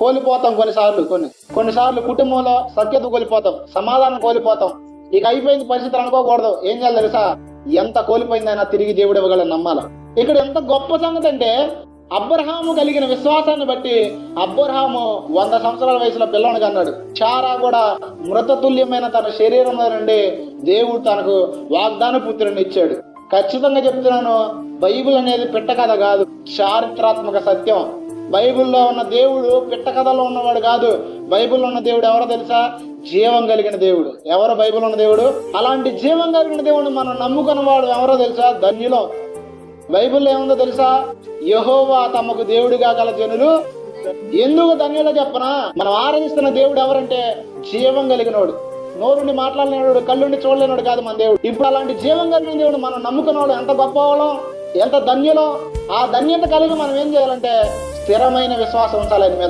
కోల్పోతాం కొన్నిసార్లు కొన్ని. కొన్నిసార్లు కుటుంబంలో సఖ్యత కోల్పోతాం సమాధానం కోల్పోతాం. ఇక అయిపోయింది పరిస్థితులు అనుకోకూడదు. ఏం చేయాలి తెలుసా? ఎంత కోల్పోయిందైనా తిరిగి దేవుడు ఇవ్వగలని నమ్మాల? ఇక్కడ ఎంత గొప్ప సంగతి అంటే అబ్రహాము కలిగిన విశ్వాసాన్ని బట్టి అబ్రహాము వంద సంవత్సరాల వయసులో పిల్లని కన్నాడు చారా కూడా మృతతుల్యమైన తన శరీరంలో నుండి దేవుడు తనకు వాగ్దాన పుత్రుని ఇచ్చాడు. ఖచ్చితంగా చెప్తున్నాను బైబిల్ అనేది పిట్ట కథ కాదు చారిత్రాత్మక సత్యం. బైబిల్లో ఉన్న దేవుడు పిట్ట కథలో ఉన్నవాడు కాదు. బైబిల్లో ఉన్న దేవుడు ఎవరో తెలుసా? జీవం కలిగిన దేవుడు. ఎవరు బైబిల్ ఉన్న దేవుడు? అలాంటి జీవం కలిగిన దేవుడు మనం నమ్ముకున్న వాడు ఎవరో తెలుసా? ధన్యులం. బైబిల్లో ఏముందో తెలుసా? యహోవా తమకు దేవుడిగా గల జనులు. ఎందుకు ధన్యులో చెప్పనా? మనం ఆరాధిస్తున్న దేవుడు ఎవరంటే జీవం కలిగినోడు. నోరుండి మాట్లాడలేనోడు కళ్ళుండి చూడలేనోడు కాదు మన దేవుడు. ఇప్పుడు అలాంటి జీవం కలిగిన దేవుడు మనం నమ్ముకున్నాడు ఎంత గొప్పవాళ్ళం? ఎంత ధన్యలో ఆ ధన్యత కలిగి మనం ఏం చేయాలంటే స్థిరమైన విశ్వాసం ఉంచాలి ఆయన మీద.